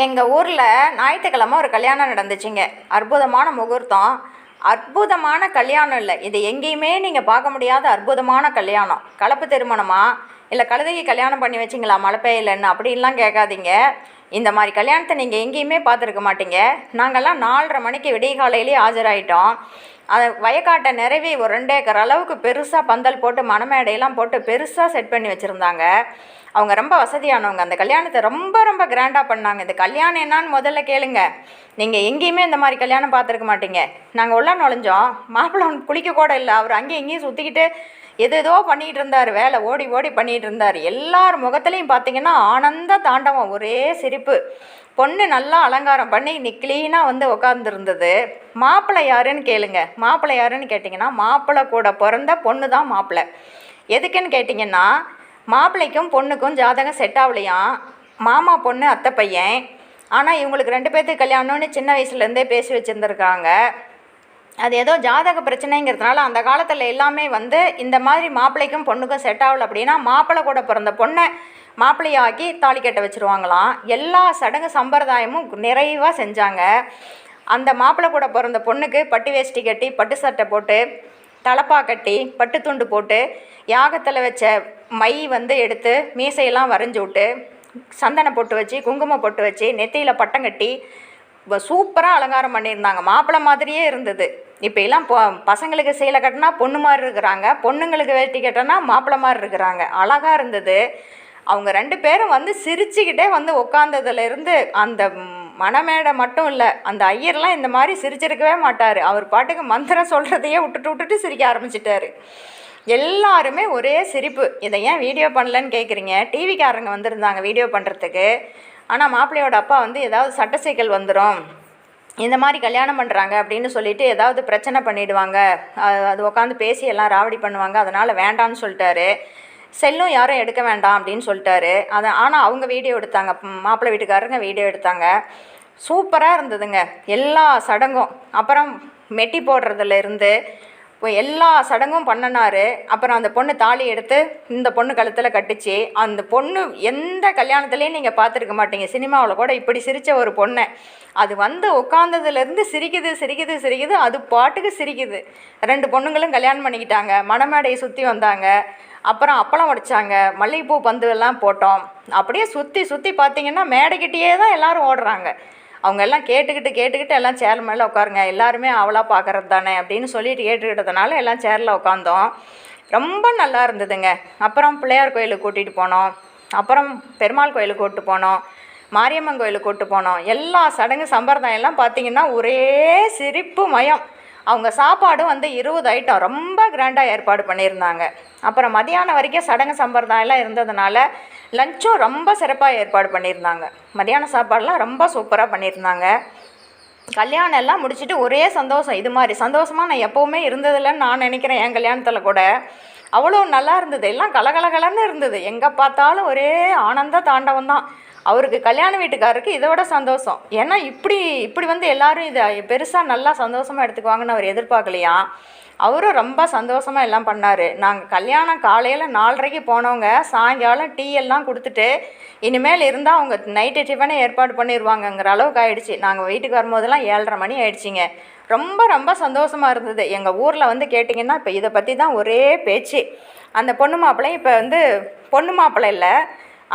எங்கள் ஊரில் ஞாயிற்றுக்கிழமை ஒரு கல்யாணம் நடந்துச்சுங்க. அற்புதமான முகூர்த்தம். அற்புதமான கல்யாணம் இல்லை. இது எங்கேயுமே நீங்கள் பார்க்க முடியாத அற்புதமான கல்யாணம். கலப்பு திருமணமா? இல்லை கழுதைக்கு கல்யாணம் பண்ணி வச்சிங்களா? மழை பெய்யலன்னு அப்படின்லாம் கேட்காதீங்க. இந்த மாதிரி கல்யாணத்தை நீங்கள் எங்கேயுமே பார்த்துருக்க மாட்டீங்க. நாங்கள்லாம் நாலரை மணிக்கு விடியகாலையிலே ஆஜராயிட்டோம். அதை வயக்காட்டை நிறவி ஒரு ரெண்டு ஏக்கர் அளவுக்கு பெருசாக பந்தல் போட்டு மணமேடையெல்லாம் போட்டு பெருசாக செட் பண்ணி வச்சுருந்தாங்க. அவங்க ரொம்ப வசதியானவங்க. அந்த கல்யாணத்தை ரொம்ப ரொம்ப கிராண்டாக பண்ணாங்க. இந்த கல்யாணம் என்னான்னு முதல்ல கேளுங்க. நீங்கள் எங்கேயுமே இந்த மாதிரி கல்யாணம் பார்த்துருக்க மாட்டீங்க. நாங்கள் உள்ள நுழைஞ்சோம். மாப்பிள்ளை குளிக்க கூட இல்லை. அவர் அங்கேயும் இங்கேயும் சுற்றிக்கிட்டு எது பண்ணிகிட்டு இருந்தார் வேலை ஓடி ஓடி பண்ணிகிட்டு இருந்தார் எல்லார் முகத்துலையும் பார்த்தீங்கன்னா ஆனந்த தாண்டவம் ஒரே சிரிப்பு. பொண்ணு நல்லா அலங்காரம் பண்ணி இன்னைக்கு க்ளீனாக வந்து உட்காந்துருந்தது மாப்பிள்ளை யாருன்னு கேளுங்க. மாப்பிள்ளை யாருன்னு கேட்டிங்கன்னா மாப்பிள்ளை கூட பிறந்த பொண்ணு தான் மாப்பிள்ளை எதுக்குன்னு கேட்டிங்கன்னா மாப்பிள்ளைக்கும் பொண்ணுக்கும் ஜாதகம் செட் ஆகலையாம் மாமா பொண்ணு அத்தை பையன். ஆனால் இவங்களுக்கு ரெண்டு பேர்த்துக்கு கல்யாணம்னு சின்ன வயசுலேருந்தே பேசி வச்சுருந்துருக்காங்க. அது ஏதோ ஜாதக பிரச்சனைங்கிறதுனால அந்த காலத்தில் எல்லாமே வந்து இந்த மாதிரி மாப்பிள்ளைக்கும் பொண்ணுக்கும் செட் ஆகல அப்படின்னா மாப்பிள்ளை கூட பிறந்த பொண்ணை மாப்பிள்ளையாக்கி தாலி கட்ட வச்சுருவாங்களாம். எல்லா சடங்கு சம்பிரதாயமும் நிறைவாக செஞ்சாங்க. அந்த மாப்பிள்ளை கூட பிறந்த பொண்ணுக்கு பட்டு வேஷ்டி கட்டி பட்டு சட்டை போட்டு தலப்பா கட்டி பட்டு துண்டு போட்டு யாகத்தில் வச்ச மை வந்து எடுத்து மீசையெல்லாம் வரைஞ்சி விட்டு சந்தன பொட்டு வச்சு குங்குமம் பொட்டு வச்சு நெத்தியில் பட்டம் கட்டி சூப்பராக அலங்காரம் பண்ணியிருந்தாங்க. மாப்பிள்ளை மாதிரியே இருந்தது. இப்போ எல்லாம் பொ பசங்களுக்கு சேலை கட்டினா பொண்ணு மாதிரி இருக்கிறாங்க. பொண்ணுங்களுக்கு வேட்டி கட்டினா மாப்பிள்ளை மாதிரி இருக்கிறாங்க. அழகாக இருந்தது. அவங்க ரெண்டு பேரும் வந்து சிரிச்சுக்கிட்டே வந்து உட்காந்ததுலேருந்து அந்த மணமேடை மட்டும் இல்லை அந்த ஐயர்லாம் இந்த மாதிரி சிரிச்சிருக்கவே மாட்டார். அவர் பாட்டுக்கு மந்திரம் சொல்கிறதையே விட்டுட்டு விட்டுட்டு சிரிக்க ஆரம்பிச்சிட்டாரு. எல்லாருமே ஒரே சிரிப்பு. இதை ஏன் வீடியோ பண்ணலன்னு கேட்குறீங்க டிவிக்காரங்க வந்திருந்தாங்க வீடியோ பண்ணுறதுக்கு ஆனால் மாப்பிள்ளையோட அப்பா வந்து ஏதாவது சட்ட சிக்கல் வந்துடும் இந்த மாதிரி கல்யாணம் பண்ணுறாங்க அப்படின்னு சொல்லிட்டு ஏதாவது பிரச்சனை பண்ணிடுவாங்க. அது- அது உட்காந்து பேசி எல்லாம் ராவடி பண்ணுவாங்க. அதனால் வேண்டான்னு சொல்லிட்டாரு. செல்லும் யாரும் எடுக்க வேண்டாம் அப்படின்னு சொல்லிட்டாரு. அதை ஆனால் அவங்க வீடியோ எடுத்தாங்க. மாப்பிள்ளை வீட்டுக்காரங்க வீடியோ எடுத்தாங்க. சூப்பராக இருந்ததுங்க. எல்லா சடங்கும். அப்புறம் மெட்டி போடுறதுல இருந்து எல்லா சடங்கும் பண்ணனாரு. அப்புறம் அந்த பொண்ணு தாலி எடுத்து இந்த பொண்ணு கழுத்தில் கட்டுச்சு. அந்த பொண்ணு எந்த கல்யாணத்துலேயும் நீங்கள் பார்த்துருக்க மாட்டீங்க. சினிமாவில் கூட இப்படி சிரித்த ஒரு பொண்ணை. அது வந்து உட்காந்ததுலேருந்து சிரிக்குது சிரிக்குது சிரிக்குது. அது பாட்டுக்கு சிரிக்குது. ரெண்டு பொண்ணுங்களும் கல்யாணம் பண்ணிக்கிட்டாங்க. மணமேடையை சுற்றி வந்தாங்க. அப்புறம் அப்பளம் உடைச்சாங்க. மல்லிகைப்பூ பந்து எல்லாம் போட்டோம். அப்படியே சுற்றி சுற்றி பார்த்தீங்கன்னா மேடைக்கிட்டேயே தான் எல்லோரும் ஓடுறாங்க. அவங்க எல்லாம் கேட்டுக்கிட்டு கேட்டுக்கிட்டு எல்லாம் சேர் மேலே உட்காருங்க. எல்லாருமே அவளாக பார்க்கறது தானே அப்படின்னு சொல்லிட்டு கேட்டுக்கிட்டதுனால எல்லாம் சேரில் உட்காந்தோம் ரொம்ப நல்லா இருந்ததுங்க. அப்புறம் பிள்ளையார் கோயிலுக்கு கூட்டிகிட்டு போனோம். அப்புறம் பெருமாள் கோயிலுக்கு கூப்பிட்டு போனோம். மாரியம்மன் கோயிலுக்கு கூப்பிட்டு போனோம். எல்லா சடங்கு சம்பிரதாயம் எல்லாம் பார்த்தீங்கன்னா ஒரே சிரிப்பு மயம். அவங்க சாப்பாடும் வந்து இருபது ஐட்டம் ரொம்ப கிராண்டாக ஏற்பாடு பண்ணியிருந்தாங்க. அப்புறம் மதியானம் வரைக்கும் சடங்கு சம்பிரதாயம்லாம் இருந்ததுனால லஞ்சும் ரொம்ப சிறப்பாக ஏற்பாடு பண்ணியிருந்தாங்க. மதியான சாப்பாடெலாம் ரொம்ப சூப்பராக பண்ணியிருந்தாங்க. கல்யாணம் எல்லாம் முடிச்சுட்டு ஒரே சந்தோஷம் இது மாதிரி சந்தோஷமாக நான் எப்போவுமே இருந்ததில்லைன்னு நான் நினைக்கிறேன் என் கல்யாணத்தில் கூட. அவ்வளோ நல்லா இருந்தது. எல்லாம் கலகலகலன்னு இருந்தது. எங்கே பார்த்தாலும் ஒரே ஆனந்த தாண்டவம் தான் அவருக்கு கல்யாண வீட்டுக்காரருக்கு இதை விட சந்தோஷம். ஏன்னா இப்படி இப்படி வந்து எல்லாரும் இதை பெருசாக நல்லா சந்தோஷமாக எடுத்துக்குவாங்கன்னு அவர் எதிர்பார்க்கலையா? அவரும் ரொம்ப சந்தோஷமாக எல்லாம் பண்ணார். நாங்கள் கல்யாணம் காலையில் நாலரைக்கு போனவங்க சாயங்காலம் டீ எல்லாம் கொடுத்துட்டு இனிமேல் இருந்தால் அவங்க நைட்டு டிஃபனே ஏற்பாடு பண்ணிடுவாங்கங்கிற அளவுக்கு ஆயிடுச்சு. நாங்கள் வீட்டுக்கு வரும்போதெல்லாம் ஏழரை மணி ஆயிடுச்சிங்க. ரொம்ப ரொம்ப சந்தோஷமாக இருந்தது. எங்கள் ஊரில் வந்து கேட்டிங்கன்னா இப்போ இதை பற்றி தான் ஒரே பேச்சு. அந்த பொண்ணு மாப்பிள்ளையும் இப்போ வந்து பொண்ணு மாப்பிள்ளை இல்லை.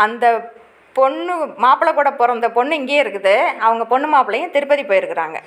அந்த பொண்ணு மாப்பிள்ளை கூட பிறந்த பொண்ணு இங்கேயே இருக்குது. அவங்க பொண்ணு மாப்பிள்ளையும் திருப்பதி போயிருக்கிறாங்க.